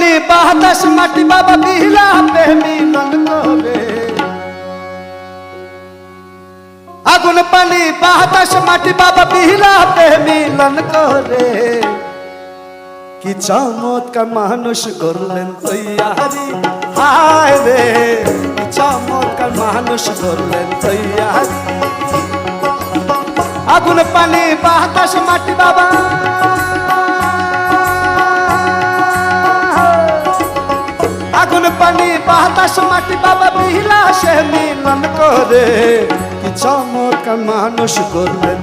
পানি বাতাস মাটি বাবা বিলাপে মিলন করে আগুন পানি, বাতাস মাটি বাবা বিলাপে মিলন করে কি চমৎকার মানুষ করলেন তৈয়ারি। হায় রে, কি চমৎকার মানুষ করলেন তৈয়ারি। আগুন পানি, বাতাস মাটি বাবা আগুন পানি বাতাস মাটি বাবা বিলাসে মিলন করে। কি চমক মানুষ করলেন।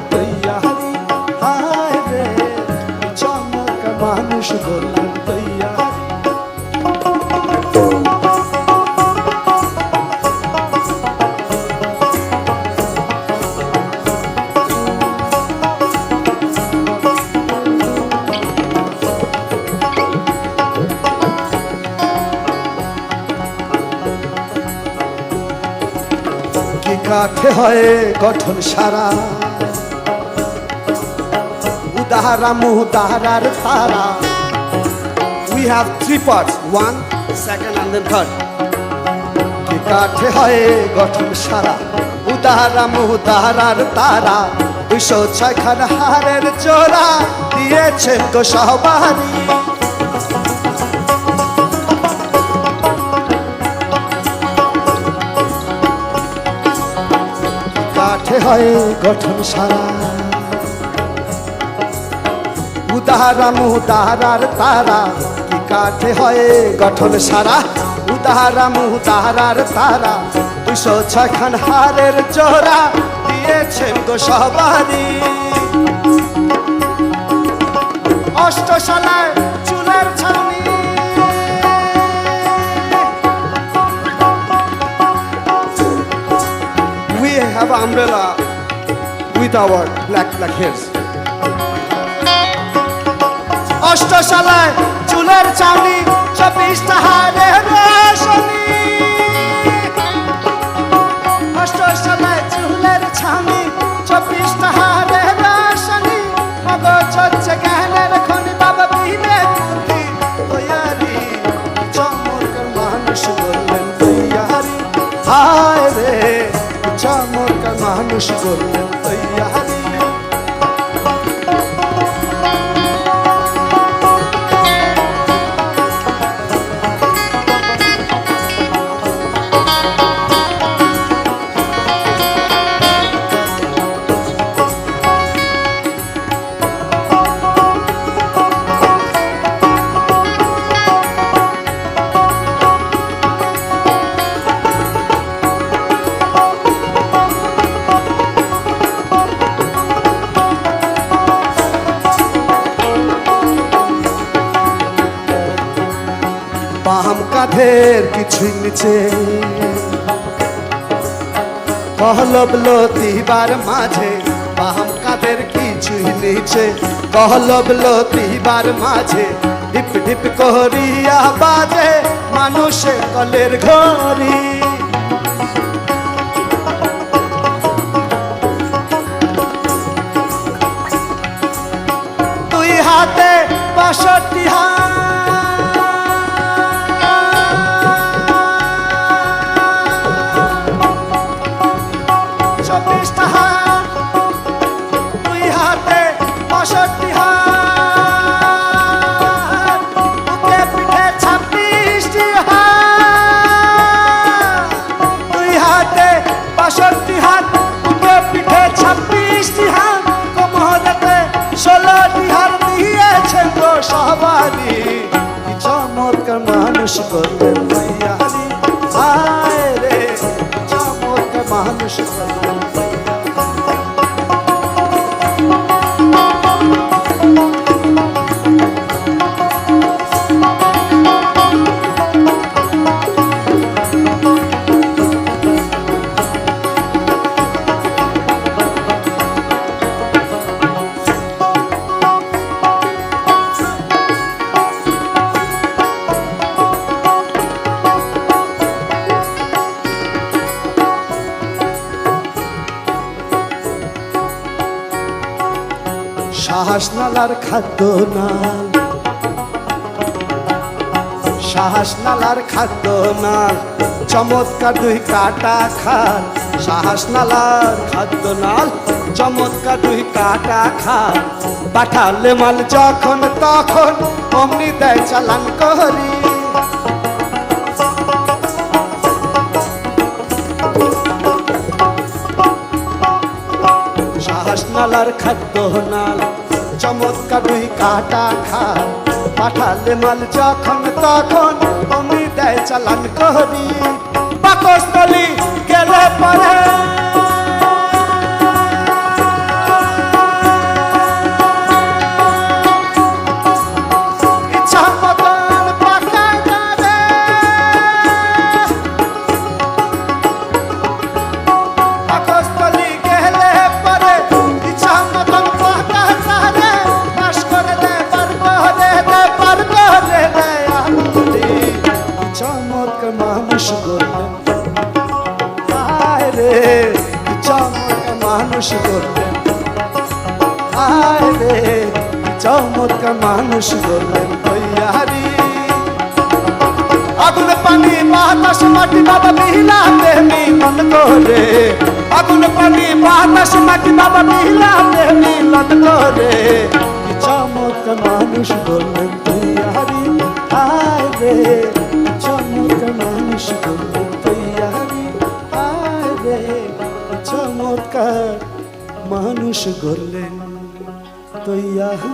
কাঠে হয় গঠন সারা। উদাহারা মুদাহারার তারা। We have three parts one second and then third কাঠে হয় গঠন সারা? উদাহারা মুদাহারার তারা। দুইশো ছয়খান হারের চোরা দিয়েছেন গো সহবারী হয় গঠন সারা। উদাহারা মুদাহারার তারা, কি কাঠে হয় গঠন সারা? উদাহারা মুদাহারার তারা দুশো ছখান হারের চোরা দিয়েছেন গো সবারি অষ্টশালায় চুলের ছাউনি umbrella with our black black hairs. অষ্টশালায় চুলের চাউনি চব্বিশ তাহারে চমৎকার মানুষ কাঁধের কিছুই নিচে লতিবার মাঝে বাম কাদের কিছুই নিচে। কহলব লতিবার মাঝে, ঢিপ ঢিপ করিয়া বাজে মানুষে কলের ঘড়ি। দুই হাতে বাষট্টি চব্বিশটা কি চমৎকার মানুষ করলেন মাইয়ারি আয় রে চমৎকার মানুষ করলেন সাহস নালার খাদ্য নাল। সাহস নালার খাদ্য নাল। চমৎকার দুই কাটা খাল। সাহস নালার খাদ্য নাল, চমৎকার দুই কাটা খাল। পাঠালে মাল যখন তখন অমনি দেয় চালান করি। সাহস নালার খাদ্য নাল। চমৎকার দুই কাটা খান পাঠালে মাল যখন তখন অমনি দেয় চালান করি। পাকস্থলী গেলে পরে। মানুষ করলেন আয় রে, চমৎকার মানুষ করলেন তৈয়ারি। আগুন পানি, বাতাস, মাটি বাবা মিলাতে মিলন করে। আগুন পানি, বাতাস, মাটি বাবা মিলাতে মিলন করে। কি চমৎকার মানুষ বললেন তৈয়ারি। আয় মানুষ গড়লেন তৈয়ারি